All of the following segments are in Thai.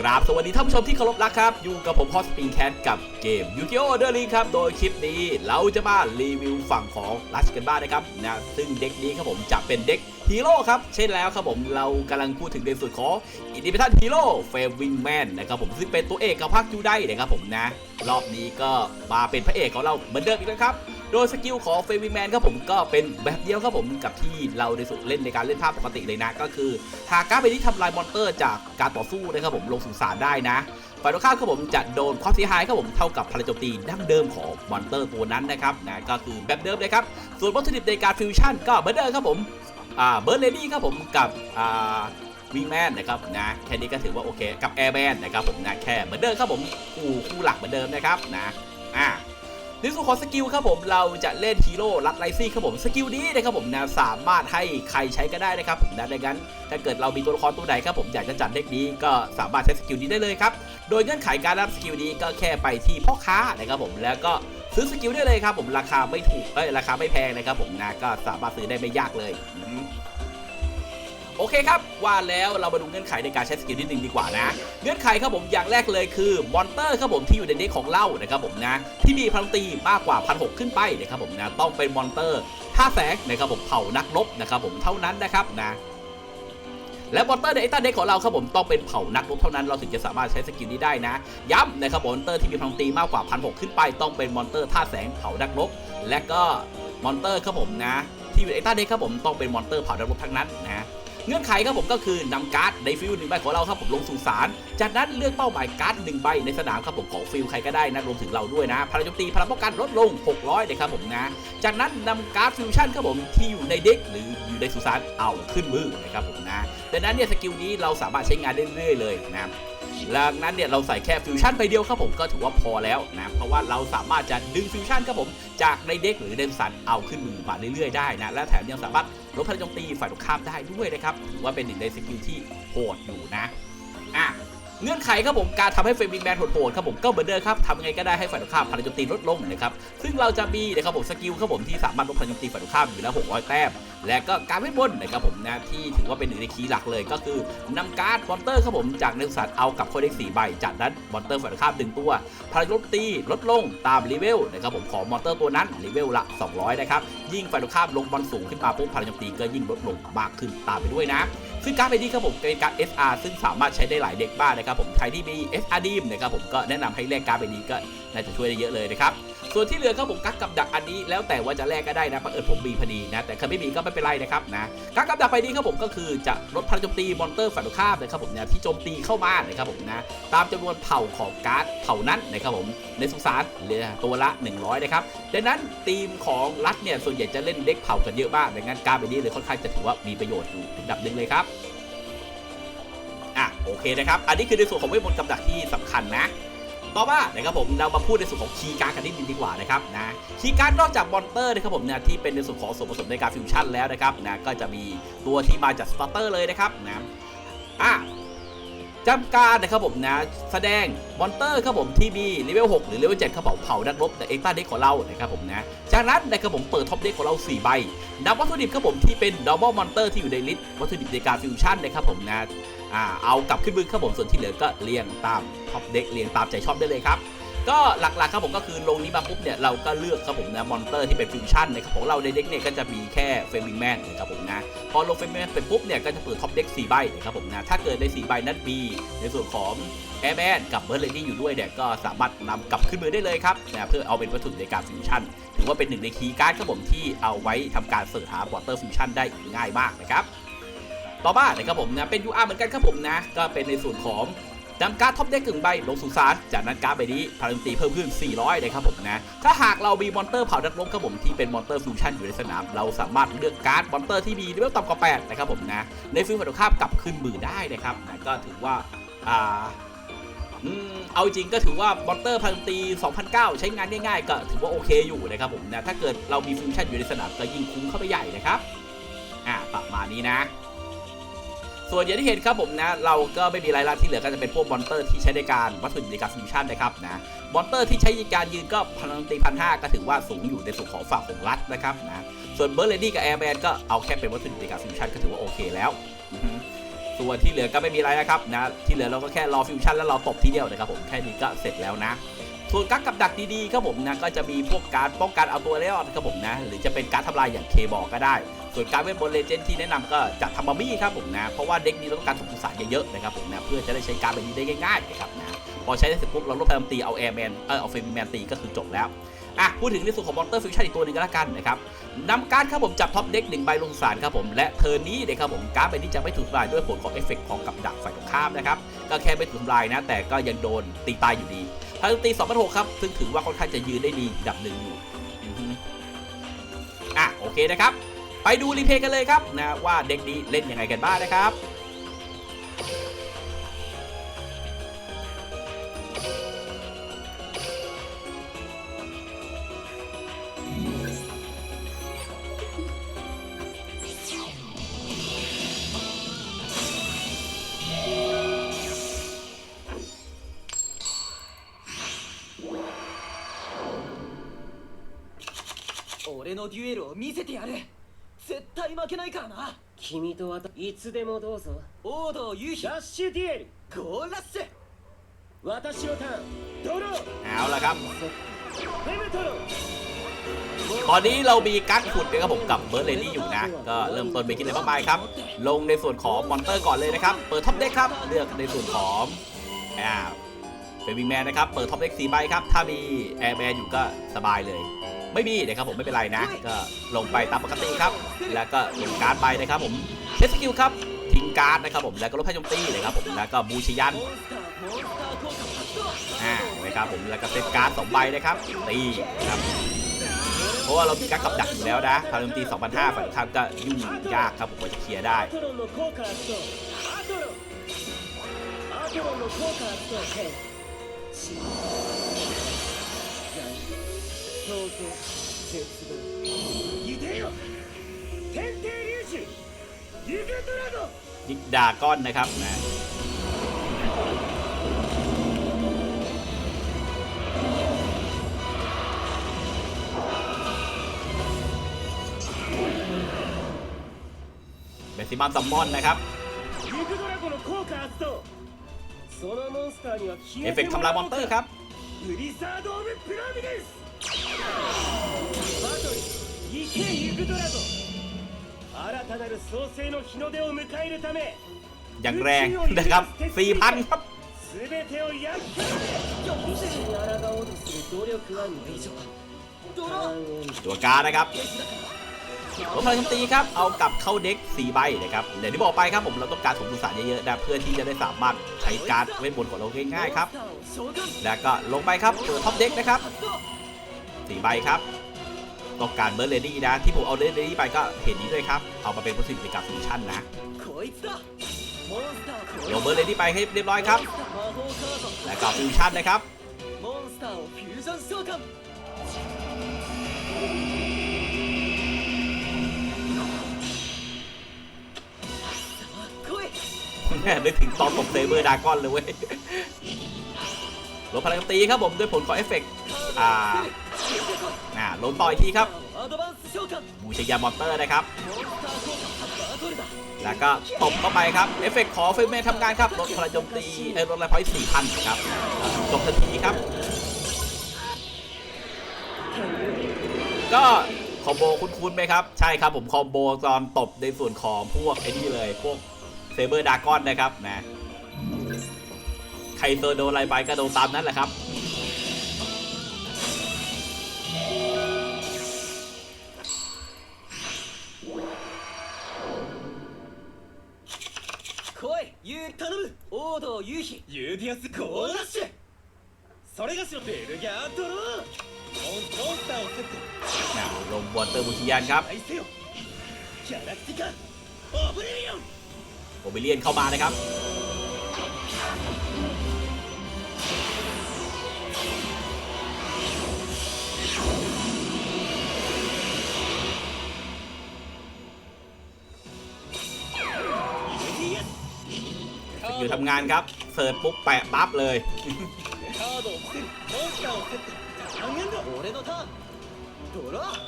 กราบสวัสดีท่านผู้ชมที่เคารพรักครับ อยู่กับผมพอสปิงแคทกับเกมยูกิโอเดอร์ลิงครับ โดยคลิปนี้เราจะมารีวิวฝั่งของลัชกันบ้างนะครับนะซึ่งเด็กนี้ครับผมจะเป็นเด็กฮีโร่ครับ เช่นแล้วครับผมเรากำลังพูดถึงในส่วนของอินดิเพทันฮีโร่เฟรวิงแมนนะครับผมซึ่งเป็นตัวเอกกับภาคจูได้นะครับผมนะ รอบนี้ก็มาเป็นพระเอกของเราเหมือนเดิมอีกแล้วครับ โดยสกิลของเฟรวิแมนครับผมก็เป็นแบบเดียวครับผมกับที่เราในสุดเล่นในการเล่นภาพปกติเลยนะ ก็คือหากการ์ดใบนี้ทำลายมอนเตอร์จากการต่อสู้นะครับผมลงสู่สารได้นะฝ่ายตรงข้ามครับผมจะโดนความเสียหายครับผมเท่ากับพลังโจมตีดั้งเดิมของมอนเตอร์ตัวนั้นนะครับนะก็คือแบบเดิมเลยครับส่วนวัตถุดิบในการฟิวชั่นก็เหมือนเดิมครับผมอ่าเบิร์ดเลดี้ครับผมกับอ่าวิงแมนนะครับนะแค่นี้ก็ถือว่าโอเคกับแอร์แมนนะครับผมนะแค่เหมือนเดิมครับผมคู่คู่หลักเหมือนเดิมนะครับนะอ่า ในส่วนของสกิลครับผมเราจะเล่นฮีโร่รัดไลซี่ครับผมสกิลนี้นะครับผมนะสามารถให้ใครใช้ก็ได้นะครับผมนะดังนั้นถ้าเกิดเรามีตัวละครตัวไหนครับผมอยากจะจัดเด็กนี้ก็สามารถใช้สกิลนี้ได้เลยครับโดยเงื่อนไขการรับสกิลนี้ก็แค่ไปที่พ่อค้านะครับผมแล้วก็ซื้อสกิลได้เลยครับผมราคาไม่ถูกเอ้ยราคาไม่แพงนะครับผมนะก็สามารถซื้อได้ไม่ยากเลย โอเคครับ ว่าแล้วเรามาดูเงื่อนไขในการใช้สกิลนิดนึงดีกว่านะ เงื่อนไขครับผมอย่างแรกเลยคือมอนเตอร์ครับผมที่อยู่ในเด็กของเรานะครับผมนะ ที่มีพลังตีมากกว่าพันหขึ้นไปนะครับผมนะ ต้องเป็นมอนเตอร์ท่าแสงนะครับผมเผ่านักรบนะครับผมเท่านั้นนะครับนะและมอนเตอร์ในไอตันเด็กของเราครับผมต้องเป็นเผ่านักรบเท่านั้นเราถึงจะสามารถใช้สกิลนี้ได้นะ ย้ำนะครับมอนเตอร์ที่มีพลังตีมากกว่าพันหขึ้นไป ต้องเป็นมอนเตอร์ท่าแสงเผ่านักรบและก็มอนเตอร์ครับผมนะ ที่อยู่ในไอตันเด็กครับผมต้องเป็นมอนเตอร์เผ่านักรบทั้งนั้นนะ เงื่อนไขครับผมก็คือนำการ์ดในฟิลหนึ่งใบของเราครับผมลงสู่สารจากนั้นเลือกเป้าหมายการ์ดหนึ่งใบในสนามครับผมของฟิลใครก็ได้นะรวมถึงเราด้วยนะพลังโจมตีพลังป้องกันลดลง 600เลยครับผมนะจากนั้นนำการ์ดฟิวชั่นครับผมที่อยู่ในเด็กหรืออยู่ในสุสานเอาขึ้นมือนะครับผมนะดังนั้นเนี่ยสกิลนี้เราสามารถใช้งานได้เรื่อยๆเลยนะดังนั้นเนี่ยเราใส่แค่ฟิวชั่นไปเดียวครับผมก็ถือว่าพอแล้วนะเพราะว่าเราสามารถจะดึงฟิวชั่นครับผมจากในเด็กหรือในสุสานเอาขึ้นมือมาเรื่อยๆได้นะและแถมยังสามารถ ลดพลังโจมตีฝ่ายตรงข้ามได้ด้วยนะครับถือว่าเป็นหนึ่งในสกิลที่โหดอยู่นะอะเงื่อนไขครับผมการทำให้เฟรมิงแมนโหดๆครับผมก็เหมือนเดิมครับทำยังไงก็ได้ให้ฝ่ายตรงข้ามพลังโจมตีลดลงนะครับซึ่งเราจะมีนะครับผมสกิลครับผมที่สามารถลดพลังโจมตีฝ่ายตรงข้ามอยู่แล้ว600แต้ม และก็การเวทมนต์นะครับผมนะที่ถือว่าเป็นหนึ่งในคีย์หลักเลยก็คือนำการ์ดมอนเตอร์ครับผมจากนักสัตว์เอากับโคนได้สี่ใบ จากนั้นมอนเตอร์ฝ่ายข้ามดึงตัวพลังโจมตีลดลงตามเลเวลนะครับผมของมอนเตอร์ตัวนั้นเลเวลละ 200 นะครับ ยิ่งฝ่ายข้ามลงบอลสูงขึ้นมาปุ๊บพลังโจมตีก็ยิ่งลดลงมากขึ้นตามไปด้วยนะ ซึ่งการ์ดใบนี้ครับผมเป็นการ์ด SR ซึ่งสามารถใช้ได้หลายเด็กบ้างนะครับผมใครที่มี SR ดีมนะครับผมก็แนะนำให้แลกการ์ดใบนี้ก็น่าจะช่วยได้เยอะเลยนะครับ ส่วนที่เหลือครับผมกักกับดักอันนี้แล้วแต่ว่าจะแลกก็ได้นะบังเอิญผมมีพอดีนะ แต่ใครไม่มีก็ไม่เป็นไรนะครับนะกักกับดักใบนี้ครับผมก็คือจะลดพลังโจมตีมอนเตอร์ฝ่ายตรงข้ามนะครับผมเนี่ยที่โจมตีเข้ามานะครับผมนะตามจำนวนเผ่าของการ์ดเผ่านั้นนะครับผมในสุสานเหลือตัวละ 100นะครับดังนั้นทีมของรัฐเนี่ยส่วนใหญ่จะเล่นเด็กเผ่ากันเยอะมากดังนั้นการดใบนี้เลยค่อนข้างจะถือว่ามีประโยชน์อยู่ถึงดับหนึ่งเลยครับอะโอเคนะครับอันนี้คือในส่วนของเวทมนต์กับดักที่สำคัญนะ ต่อมานะครับผมเรามาพูดในส่วนของคีย์การ์ดกันนิดนึงดีกว่านะครับนะคีย์การ์ดนอกจากมอนเตอร์นะครับผมเนี่ยที่เป็นในส่วนของส่วนผสมในการฟิวชั่นแล้วนะครับนะก็จะมีตัวที่มาจากสตาร์เตอร์เลยนะครับนะอะจำการนะครับผมนะแสดงมอนเตอร์ครับผมที่มีเลเวล6หรือเลเวล7ครับผมเผานักรบในเอ็กซ์ต้าเด็กของเรานะครับผมนะจากนั้นนะครับผมเปิดท็อปเด็กของเรา 4 ใบนำวัตถุดิบครับผมที่เป็น normal monster ที่อยู่ในลิสต์วัตถุดิบในการฟิวชั่นนะครับผมนะ อ่าเอากลับขึ้นมือครับผมส่วนที่เหลือก็เรียงตามท็อปเด็กเรียงตามใจชอบได้เลยครับก็หลักๆครับผมก็คือลงนี้มาปุ๊บเนี่ยเราก็เลือกครับผมนะมอนเตอร์ที่เป็นฟิวชั่นนะครับของเราในเด็กเนี่ยก็จะมีแค่เฟมิงแมนนะครับผมนะพอลงเฟมิงแมนไปปุ๊บเนี่ยก็จะเปิดท็อปเด็ก4ใบนะครับผมนะถ้าเกิดใน4ใบนั้นมีในส่วนของแอร์แมนกับเบิร์ดเลดี้อยู่ด้วยเนี่ยก็สามารถนำกลับขึ้นมือได้เลยครับนะเพื่อเอาเป็นวัตถุในการฟิวชั่นถือว่าเป็นหนึ่งในคีย์การ์ดครับผมที่เอาไว้ทำการเสิร์ชหาวอเตอร์ฟิวชั่นได้ง่ายมากนะครับ ต่อมานะครับผมนะเป็น UR เหมือนกันครับผมนะก็เป็นในส่วนของนำการ์ดท็อปเด็กกึ่งใบลงสู่สารจากนั้นการ์ดใบนี้พลังตีเพิ่มขึ้น 400 นะครับผมนะ ถ้าหากเรามีมอนเตอร์เผานักรบครับผมที่เป็นมอนเตอร์ฟิวชั่นอยู่ในสนาม เราสามารถเลือกการ์ดมอนเตอร์ที่มีเลเวลต่ำกว่า 8 นะครับผมนะ ในฟิลฝั่งตรงข้ามกลับขึ้นมือได้นะครับนะก็ถือว่าอ่าอืมเอาจริงก็ถือว่ามอนเตอร์พลังตี 2009 ใช้งานง่ายๆ ก็ถือว่าโอเคอยู่นะครับผมนะถ้าเกิดเรามีฟิวชั่นอยู่ในสนามก็ยิ่งคุ้มเข้าไปใหญ่นะครับอ่าประมาณนี้นะ ส่วนอย่างที่เห็นครับผมนะ เราก็ไม่มีรายละที่เหลือก็จะเป็นพวกมอนเตอร์ที่ใช้ในการวัตถุดิบในการฟิวชั่นนะครับนะมอนเตอร์ที่ใช้ในการยืนก็พลังตีพันห้าก็ถือว่าสูงอยู่ในส่วนของฝั่งของรัฐนะครับนะส่วนเบอร์เลดี้กับแอร์แมนก็เอาแค่เป็นวัตถุดิบในการฟิวชั่นก็ถือว่าโอเคแล้วส่วนที่เหลือก็ไม่มีอะไรนะครับนะที่เหลือเราก็แค่รอฟิวชั่นแล้วเราตบทีเดียวนะครับผมแค่นี้ก็เสร็จแล้วนะส่วนการดกับดักดีๆครับผมนะก็จะมีพวกการป้องกันเอาตัวรอดครับผมนะหรือจะเป็นการทำลายอย่างเคบอกก็ได้ ส่วนการเวทบนเลเจนด์ที่แนะนำก็จะทำบัมบี้ครับผมนะ เพราะว่าเด็กนี้เราต้องการสมทุสารเยอะๆนะครับผมนะ เพื่อจะได้ใช้การแบบนี้ได้ง่ายๆนะครับนะ พอใช้ได้เสร็จปุ๊บเราลดพลังตีเอาแอร์แมน เออเอาเฟรมแมนตีก็คือจบแล้วอะพูดถึงในส่วนของมอนเตอร์ฟิวชั่นอีกตัวหนึ่งก็แล้วกันนะครับนำการดครับผมจับท็อปเด็กหนึ่งใบลงสารครับผมและเทอร์นนี้นะครับผมการดใบนี้จะไม่ถูกทำลายด้วยผลของเอฟเฟกต์ของกับดักฝ่ายตรงข้ามนะครับก็แค่ไม่ถูกทำลายนะ แต่ก็ยังโดนตีตายอยู่ดีพลังตี2 6 0ครับซึ่งถือว่าค่อนข้างจะยืนได้ดีอันดับหนึ่งอยู่อะโอเคนะครับ ไปดูรีเพลย์กันเลยครับนะว่าเด็กนี้เล่นยังไงกันบ้างนะครับ 俺のデュエルを見せてやる絶 対負けないからな君とはいつでもどうぞ王道夕日ラッシュデュエルゴーラッシュ私のターンドロー เอาละครับ フェムトロ ตอนนี้เรามีกั๊กขุดนะครับผมกับเบิร์ดเลดี้อยู่นะ ก็เริ่มต้นไปกินอะไรมากมายครับ ลงในส่วนของมอนเตอร์ก่อนเลยนะครับ เปิดท็อปเด็กครับ เลือกในส่วนของอ่าเป็นวิงแมนนะครับ เปิดท็อปเด็กสี่ใบครับ ถ้ามีแอร์แมนอยู่ก็สบายเลย ไม่มีนะครับผมไม่เป็นไรนะ ก็ลงไปตามปกติครับ แล้วก็ลงการไปนะครับผมเช็สกิลครับทิ้งการ์ดนะครับผมแล้วก็ลบให้โจมตีนะครับผมแล้วก็บูชยันอ่านะครับผมแล้วก็เซฟการ์ดสองใบนะครับตีครับเพราะว่าเรามีการกับดักอยู่แล้วนะพาราตี2,500ฝ่ายข้ามก็ยุ่งยากครับผมกว่จะเคลียร์ได้ 創造絶望ゆでよ天帝粒子ユグドラゴン ยิกดราก้อนนะครับนะเบสิมัมซัมมอนนะครับ ユグドラゴンの効果発動そのモンスターには消 เอ え ฟเฟก て ต์ も ทำลา ら ยม お อน う เตอร์ค か รับ ブリザード・オブ・プラミデス バトル行けユグドラゴン新たなる創世の日の出を迎えるため อย่างแรงนะครับ4,000ครับ 全てを焼き払え必死に抗おうとする努力はないドロー ตัวการดนะครับลดพลังโจมตีครับ เอากลับเข้าเด็ก4ใบนะครับอย่างที่บอกไปครับผมเราต้องการสมดุลสารเยอะๆนะเพื่อที่จะได้สามารถใช้การ์ดเวทมนต์ของเราง่ายๆครับ モンスターを召喚 แล้วก็ลงไปครับเปิดท็อปเด็กนะครับ 発動 ใบครับต้องการเบิร์ดเลดี้นะ ที่ผมเอาเลดี้ไปก็เห็นนี้ด้วยครับ เอามาเป็นโพสิทีกับฟิวชั่นนะโยเบิร์ดเลดี้ไปให้เรียบร้อยครับ และกับฟิวชั่นนะครับแม่นึกถึงตอนตกเซเบอร์ดากอนเลยเว้ยลดพลังตีครับผมด้วยผลของเอฟเฟกต์อ่า ล้มต่อยทีครับมูชยามอนเตอร์นะครับ แล้วก็ตบเข้าไปครับ เอฟเฟกต์ขอเฟรมเมททำงานครับลดพลังโจมตีไอ้ลดอะไพอยสี่พันครับจบทันทีครับ ก็คอมโบคุ้นๆไหมครับ ใช่ครับผมคอมโบตอนตบในส่วนของพวกไอ้นี่เลย พวกเซเบอร์ดากอนนะครับนะใครเซอร์โดนอะไรไปก็โดนตามนั้นแหละครับ ー頼む王道夕日ユーディアスゴーラッシュそれがしろベルギャードローモンモンスターをセット นะลงวอเตอร์บูชิยันครับ 愛せよギャラクティカオブリビオン โอเบเลียนเข้ามานะครับ อยู่ทำงานครับ เสิร์ชปุ๊บแปะปั๊บเลย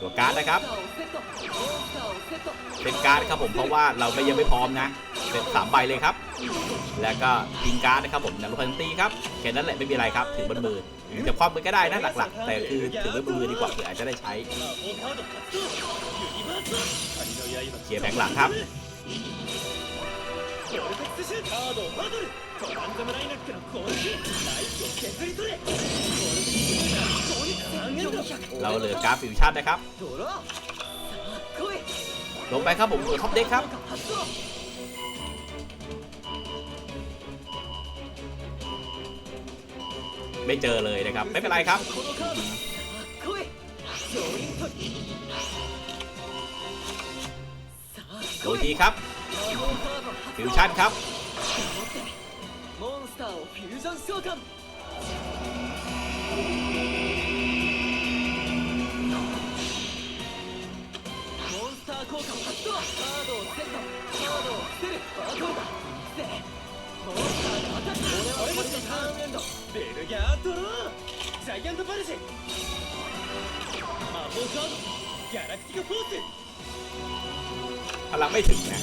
ตัวการ์ดนะครับเป็นการ์ดครับผมเพราะว่าเราไม่ยังไม่พร้อมนะเป็นสามใบเลยครับ แล้วก็ทิงการ์ดนะครับผมนักลงพันตีครับแค่นั้นแหละไม่มีอะไรครับถือบนมือจะคว่ำมือก็ได้นะหลักๆ แต่คือถือบนมือดีกว่าเผื่ออาจจะได้ใช้เคลียร์แผงหลังครับ ボルテックスシューカードバトルトランザムライナックの攻撃ライフを削り取れボルテックスシューター攻撃還元だ เราเหลือการ์ดฟิวชั่นนะครับ ドラさあ来い ลงไปครับผมตัวท็อปเด็กครับ 発動 ไม่เจอเลยนะครับ ไม่เป็นไรครับ このカードさあ来い上輪取りさあ โด 来 ย い ทีครับ 魔法カード発 ฟิ 動 วชั่นครับ 持ってモンスターをフュージョン召喚モンスター効果発動カードをセットカードを捨てるバトルだでモンスターがアタック俺はこれでターンエンドベルギャードロージャイアントパルシ魔法カードギャラクティカフォース พลังไม่ถึงนะ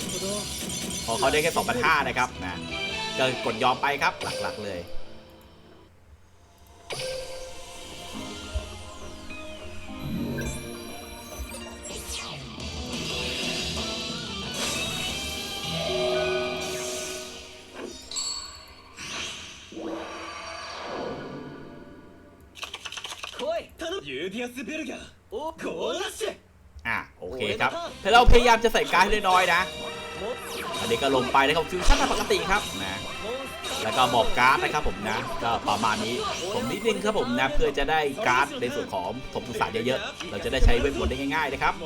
พอเขาได้แค่2 5 0 0นะครับนะก็กดยอมไปครับหลักๆเลย 来い頼むユーディアス・ベルギャーおゴーダッシュ อ่ะโอ โอเคครับแต่เราพยายามจะใส่การ์ดให้น้อยๆนะ อันนี้ก็ลงไปนะครับฟิวชั่นตามปกติครับนะแล้วก็บอกการ์ดนะครับผมนะก็ประมาณนี้ผมนิดนึงครับผมนะเพื่อจะได้การ์ดในส่วนของผมสุสานเยอะๆเราจะได้ใช้เวทมนต์ได้ง่ายๆนะครับม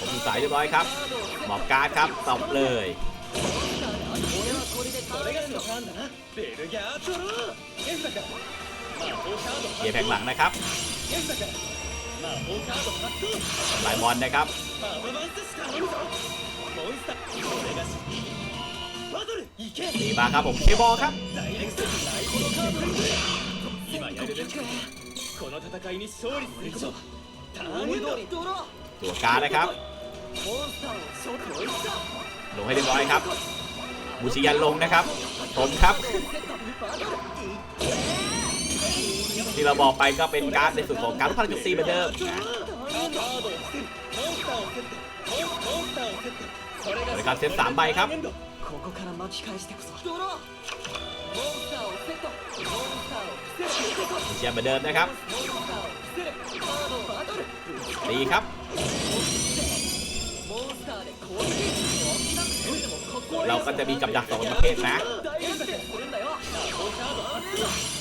ผมสายเรียบร้อยครับหมอบการ์ดครับตบเลยเกียร์แผงหลังนะครับลายบอลนะครับดีมาครับผมเคบอลครับ ตัวการนะครับ ลงให้เรียบร้อยครับบุชิยันลงนะครับทมครับ ที่เราบอกไปก็เป็นการในส่วนของการ์ดพลังจุดตีเหมือนเดิมเลยครเซ็ตสามใบครับเชียร์เหมือนเดิมนะครับ ตีครับเราก็จะมีกับดักสองประเภทนะ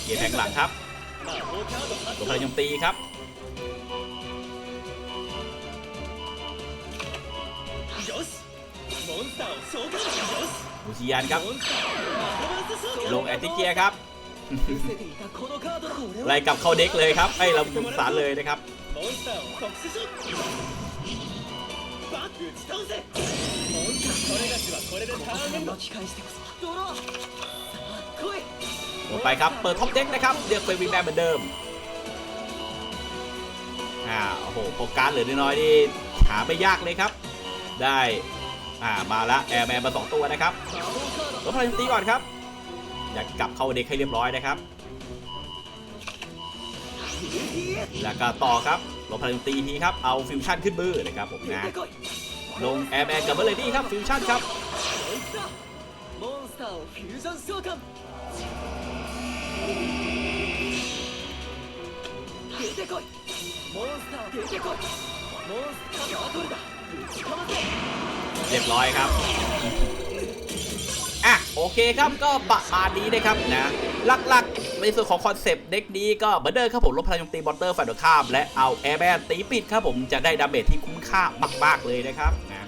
เกียร์แทงหลังครับตัวพลังยมตีครับมูชิยานครับ ลงแอติเกียครับไล่กลับเข้าเด็กเลยครับให้เราสารเลยนะครับ モンスターを特殊召喚バック打ち倒せモンスターそれがしはこれでターンエンド巻き返してこそドローさあ来い ลงไปครับ เปิดท็อปเด็กนะครับเลือกเป็นวินแมนเหมือนเดิม อ่า โอ้โหโปรการดเหลือน้อยๆนี่หาไม่ยากเลยครับ ได้ อ่า มาละแอร์แมนมาสองตัวนะครับ 魔法カード ลดพลังโจมตีก่อนครับ อยากกลับเข้าเด็กให้เรียบร้อยนะครับ แล้วก็ต่อครับ ลบพลังตีทีครับ เอาฟิวชั่นขึ้นมือนะครับผมนะ ลงแอร์แมนกับเบอร์เลดี้ครับฟิวชั่นครับเรียบร้อยครับอะโอเคครับก็ประมาณนี้นะครับนะหลักๆ ในส่วนของคอนเซปต์เด็กนี้ก็เหมือนเดิมครับผมลดพลังโจมตีมอนเตอร์ฝ่ายตรงข้าม และเอาแอร์แบนตีปิดครับผมจะได้ดาเมจที่คุ้มค่ามาก ๆ เลยนะครับนะ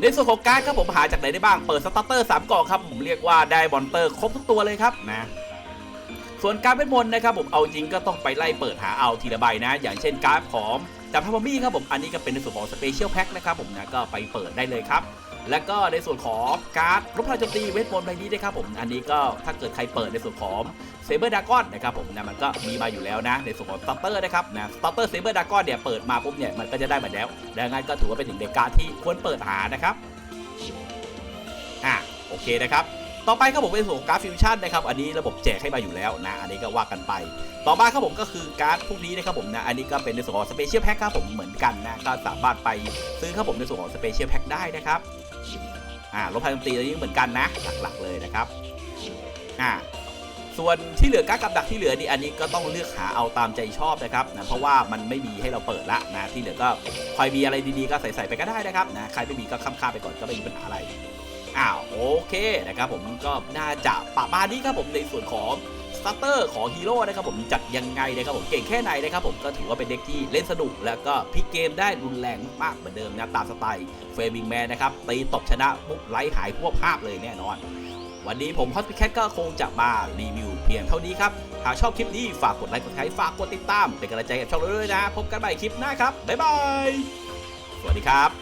ในส่วนของการดครับผมหาจากไหนได้บ้างเปิดสตาร์เตอร์3กล่องครับผมเรียกว่าได้มอนเตอร์ครบทุกตัวเลยครับนะส่วนการดเป็นมนต์นะครับผมเอาจริงก็ต้องไปไล่เปิดหาเอาทีละใบนะ อย่างเช่นการ์ดของจับพามี่ครับผมอันนี้ก็เป็นในส่วนของสเปเชียลแพ็คนะครับผมนะก็ไปเปิดได้เลยครับ แล้วก็ในส่วนของการ์ดลบพลังโจมตีเวทมนต์ใบนี้นะครับผมอันนี้ก็ถ้าเกิดใครเปิดในส่วนของเซเบอร์ดากอนนะครับผมนะมันก็มีมาอยู่แล้วนะ ในส่วนของสตาร์เตอร์นะครับนะสตาร์เตอร์เซเบอร์ดากอนเนี่ยเปิดมาปุ๊บเนี่ยมันก็จะได้มาแล้วดังนั้นก็ถือว่าเป็นหนึ่งในการดที่ควรเปิดหานะครับอะโอเคนะครับต่อไปครับผมเป็นส่วนของการ์ดฟิวชั่นนะครับอันนี้ระบบแจกให้มาอยู่แล้วนะอันนี้ก็ว่ากันไป ต่อมาครับผมก็คือการ์ดพวกนี้นะครับผมนะอันนี้ก็เป็นในส่วนของสเปเชียลแพ็คครับผมเหมือนกันนะก็สามารถไปซื้อครับผมในส่วนของสเปเชียลแพ็คได้นะครับ อ่าลบพลังโจมตีอัวนี้เหมือนกันนะหลักๆเลยนะครับอ่าส่วนที่เหลือการกับดักที่เหลือนี่อันนี้ก็ต้องเลือกหาเอาตามใจชอบนะครับนะเพราะว่ามันไม่มีให้เราเปิดละนะที่เหลือก็คอยมีอะไรดีๆก็ใส่ๆไปก็ได้นะครับนะใครไม่มีก็ค้ำค่าไปก่อนก็ไม่มีปัญหาอะไรอ้าวโอเคนะครับผมก็น่าจะประมาณนี้ครับผมในส่วนของ สตาร์เตอร์ของฮีโร่นะครับผมจัดยังไงนะครับผมเก่งแค่ไหนนะครับผมก็ถือว่าเป็นเด็กที่เล่นสนุก แล้วก็พลิกเกมได้รุนแรงมากๆเหมือนเดิมนะตามสไตล์เฟรมิงแมนนะครับตีตบชนะปุ๊บไล่หายพวกภาพเลยแน่นอน วันนี้ผมฮอสพิแคทก็คงจะมารีวิวเพียงเท่านี้ครับหากชอบคลิปนี้ฝากกดไลค์กดแชร์ฝากกดติดตามเป็นกำลังใจกับช่องเราด้วยนะ พบกันใหม่คลิปหน้าครับบ๊ายบายสวัสดีครับ